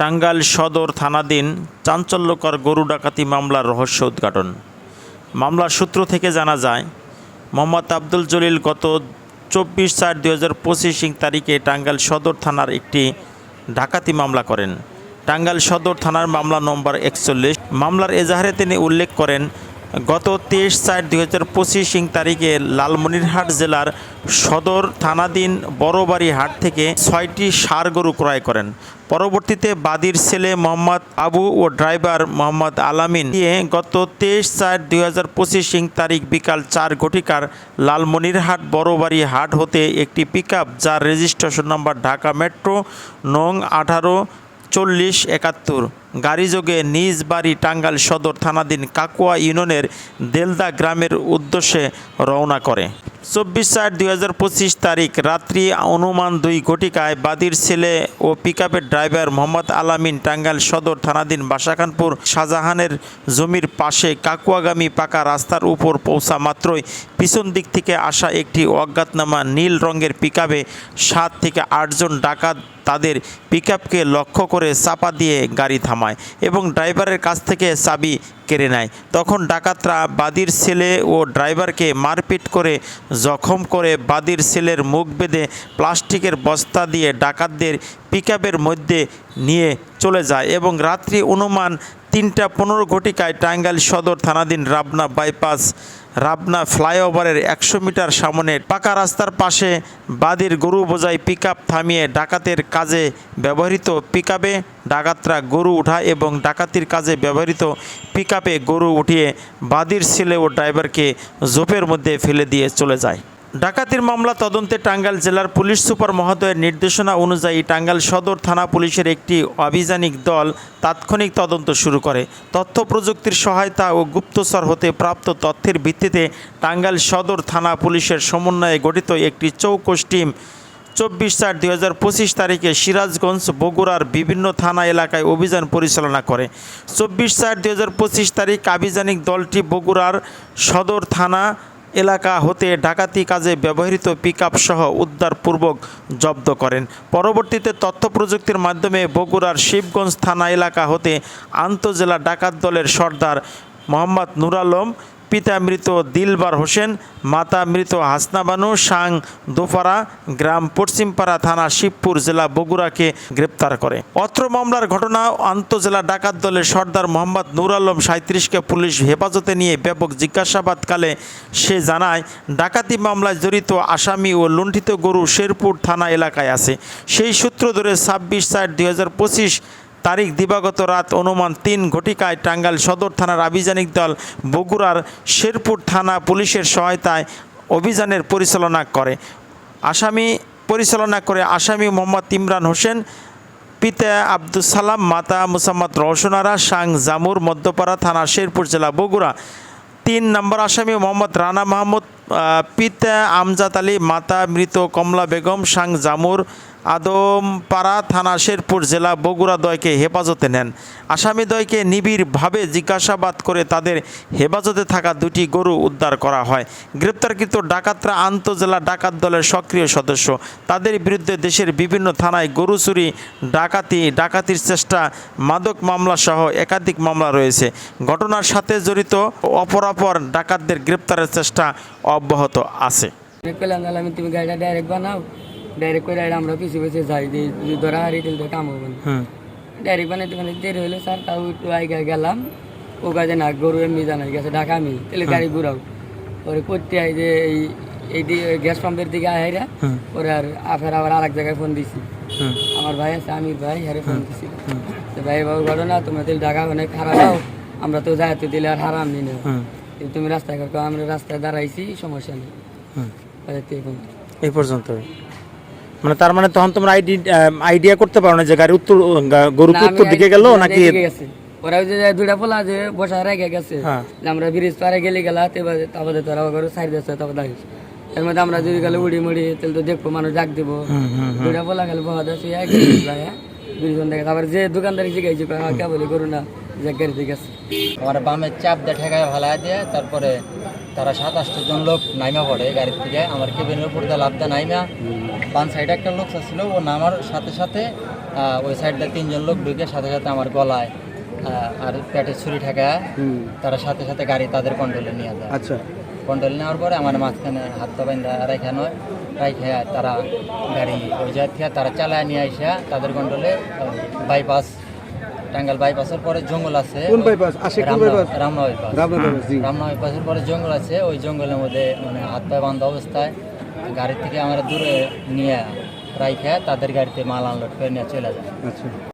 টাঙ্গাইল সদর থানাধীন চাঞ্চল্যকর গরু ডাকাতি মামলার রহস্য উদ্ঘাটন। মামলার সূত্র থেকে জানা যায়, মোহাম্মদ আব্দুল জলিল গত চব্বিশ চার দুই হাজার পঁচিশ তারিখে টাঙ্গাইল সদর থানার একটি ডাকাতি মামলা করেন। টাঙ্গাইল সদর থানার মামলা নম্বর একচল্লিশ। মামলার এজাহারে তিনি উল্লেখ করেন গত তেইশ চার দুই হাজার পঁচিশ তারিখে লালমনিরহাট জেলার সদর থানাধীন বড়বাড়ি হাট থেকে ছয়টি সার গরু ক্রয় করেন। পরবর্তীতে বাদীর ছেলে মোহাম্মদ আবু ও ড্রাইভার মোহাম্মদ আলামিন দিয়ে গত তেইশ চার দুই হাজার পঁচিশ তারিখ বিকাল চার ঘটিকার লালমনিরহাট বড়বাড়ি হাট হতে একটি পিকআপ যার রেজিস্ট্রেশন নম্বর ঢাকা মেট্রো নং আঠারো চল্লিশ একাত্তর। গাড়িযোগে নিজ বাড়ি টাঙ্গাইল সদর থানাধীন কাকুয়া ইউনিয়নের দেলদা গ্রামের উদ্দেশ্যে রওনা করে। চব্বিশ চার দুই হাজার পঁচিশ তারিখ রাত্রি অনুমান দুই ঘটিকায় বাদির ছেলে ও পিকআপের ড্রাইভার মোহাম্মদ আলামিন টাঙ্গাইল সদর থানাধীন বাসাখানপুর শাহজাহানের জমির পাশে কাকুয়াগামী পাকা রাস্তার উপর পৌঁছা মাত্রই পিছন দিক থেকে আসা একটি অজ্ঞাতনামা নীল রঙের পিকআপে সাত থেকে আটজন ডাকাত তাদের পিকআপকে লক্ষ্য করে চাপা দিয়ে গাড়ি থামায়। এবং ড্রাইভারের কাছ থেকে চাবি কেড়ে নেয়। তখন ডাকাতরা বাদীর ছেলে ও ড্রাইভারকে মারপিট করে জখম করে বাদীর ছেলের মুখ বেঁধে প্লাস্টিকের বস্তা দিয়ে ডাকাতদের পিকআপের মধ্যে নিয়ে চলে যায় এবং রাত্রি অনুমান তিনটা পনেরো ঘটিকায় টাঙ্গাইল সদর থানাধীন রাবনা বাইপাস রাবনা ফ্লাইওভারের একশো মিটার সামনে পাকা রাস্তার পাশে বাদির গরু বোঝাই পিক থামিয়ে ডাকাতের কাজে ব্যবহৃত পিকআপে ডাকাতরা গরু উঠায় এবং ডাকাতির কাজে ব্যবহৃত পিকআপে গরু উঠিয়ে বাদির ছেলে ও ড্রাইভারকে জোপের মধ্যে ফেলে দিয়ে চলে যায়। ডাকাতির মামলা তদন্তে টাঙ্গাইল জেলার পুলিশ সুপার মহোদয়ের নির্দেশনা অনুযায়ী টাঙ্গাইল সদর থানা পুলিশের একটি অভিযানিক দল তাৎক্ষণিক তদন্ত শুরু করে। তথ্য প্রযুক্তির সহায়তা ও গুপ্তচর হতে প্রাপ্ত তথ্যের ভিত্তিতে টাঙ্গাইল সদর থানা পুলিশের সমন্বয়ে গঠিত একটি চৌকস টিম চব্বিশ চার দুই হাজার পঁচিশ তারিখে সিরাজগঞ্জ, বগুড়ার বিভিন্ন থানা এলাকায় অভিযান পরিচালনা করে। চব্বিশ চার দুই হাজার পঁচিশ তারিখ আভিযানিক দলটি বগুড়ার সদর থানা এলাকা হতে ডাকাতি কাজে ব্যবহৃত পিকআপ সহ উদ্ধারপূর্বক জব্দ করেন। পরবর্তীতে তথ্য প্রযুক্তির মাধ্যমে বগুড়ার শিবগঞ্জ থানা এলাকা হতে আন্তজেলা ডাকাত দলের সর্দার মোহাম্মদ নুর আলম পিতা মৃত দিলবার হোসেন, মাতা মৃত হাসনাবানু সাং দোপাড়া গ্রাম পশ্চিমপাড়া থানা শিবপুর জেলা বগুড়াকে গ্রেপ্তার করে। অত্র মামলার ঘটনা আন্তজেলা ডাকাত দলের সর্দার মোহাম্মদ নুর আলম সাঁত্রিশকে পুলিশ হেফাজতে নিয়ে ব্যাপক জিজ্ঞাসাবাদকালে সে জানায়, ডাকাতি মামলায় জড়িত আসামি ও লুণ্ঠিত গরু শেরপুর থানা এলাকায় আছে। সেই সূত্র ধরে ছাব্বিশ চার দুই হাজার পঁচিশ তারিখ দিবাগত রাত অনুমান তিন ঘটিকায় টাঙ্গাইল সদর থানার আভিযানিক দল বগুড়ার শেরপুর থানা পুলিশের সহায়তায় অভিযানের পরিচালনা করে। আসামি পরিচালনা করে আসামি মোহাম্মদ ইমরান হোসেন, পিতা আব্দুল সালাম, মাতা মুসাম্মদ রওশনারা, সাং জামুর মধ্যপাড়া থানা শেরপুর জেলা বগুড়া। তিন নম্বর আসামি মোহাম্মদ রানা মাহমুদ পিতা আমজাদ আলী, মাতা মৃত কমলা বেগম, সাং জামুর আদমপাড়া থানা শেরপুর জেলা বগুড়া দয়কে হেফাজতে নেন। আসামি দয়কে নিবিড়ভাবে জিজ্ঞাসাবাদ করে তাদের হেফাজতে থাকা দুটি গরু উদ্ধার করা হয়। গ্রেপ্তারকৃত ডাকাতরা আন্তজেলা ডাকাত দলের সক্রিয় সদস্য। তাদের বিরুদ্ধে দেশের বিভিন্ন থানায় গরু চুরি, ডাকাতি, ডাকাতির চেষ্টা, মাদক মামলা সহ একাধিক মামলা রয়েছে। ঘটনার সাথে জড়িত অপরাপর ডাকাতদের গ্রেপ্তারের চেষ্টা অব্যাহত আছে। ডাইরেক্ট করে আমরা পিছিয়ে পিছিয়ে যাই দিই যদি ধরা হারিয়ে দিলে তো কাম হবে না ডাইরেক্ট বানাইতে মানে দেরি হলো স্যার তাও একটু আগে গেলাম। ও কাজে না গরু এমনি জানাই গেছে ঢাকা আমি। তাহলে গাড়ি ঘুরাও। পরে করতে আই যে এই এই গ্যাস পাম্পের দিকে আহাইরা হুম। পরে আর আফের আবার আরেক জায়গায় ফোন দিছি। হুম আমার ভাই আছে আমির ভাই হারে ফোন দিছি। তো ভাই বাবু ঘটনা তোমরা তাহলে ঢাকা অনেক খারাপ হও আমরা তো যাই তো দিলে আর হারাম নি না। তুমি রাস্তায় আমরা রাস্তায় দাঁড়াইছি সমস্যা নেই। এই পর্যন্ত মানে তার মানে তখন তোমরা আইডি আইডিয়া করতে পারো না যে গাড়ি উত্তর গরু উত্তর দিকে গেল নাকি ওরা ওই যে দুইটা পোলা যে বসা রেখে গেছে। হ্যাঁ। যে আমরা ব্রিজ পারে গেলে গেলা তারপরে তোরা ওগুলো সাইড দিচ্ছে তারপর দাঁড়িয়েছে এর মধ্যে আমরা যদি গেলে উড়ি মুড়ি তাহলে তো দেখব মানুষ ডাক দিব। হুম হুম দুইটা পোলা গেলে বহা দেশে এক ব্রিজ দেখে তারপর যে দোকানদারি শিখাইছি কে বলি করু না যে গাড়িতে গেছে। আমার বামে চাপ দিয়ে ঠেকায় ভালাই দিয়ে তারপরে তারা সাত আটটা জন লোক নাইমা পড়ে গাড়ির থেকে আমার কেবিনের উপর দিয়ে লাভ দেয় নাইমা। বান সাইডে একটা লোক ছিল ও নামার সাথে সাথে ওই সাইডটা তিনজন লোক ঢুকে সাথে সাথে আমার গলায় আর পেটে ছুরি ঠেকা তারা সাথে সাথে গাড়ি তাদের কন্ট্রোলে নিয়ে যায়। আচ্ছা। কন্ট্রোল নেওয়ার পরে আমার মাঝখানে হাত পা বাইন্দা রাখা নয় রাখে তারা গাড়ি ওই জায়গা থেকে তারা চালায় নিয়ে আসা তাদের কন্ট্রোলে বাইপাস টাঙ্গাল বাইপাসের পরে জঙ্গল আছে। কোন বাইপাস আশিক কোন bypass Ramna bypass Ramna bypass জি। রামনা বাইপাসের পরে জঙ্গল আছে। ওই জঙ্গলের মধ্যে মানে হাত পায়ে বান্ধা অবস্থায় গাড়ি থেকে আমরা দূরে নিয়ে রাইখে তাদের গাড়িতে মাল আনলোড করে নিয়ে চলে যায়। আচ্ছা।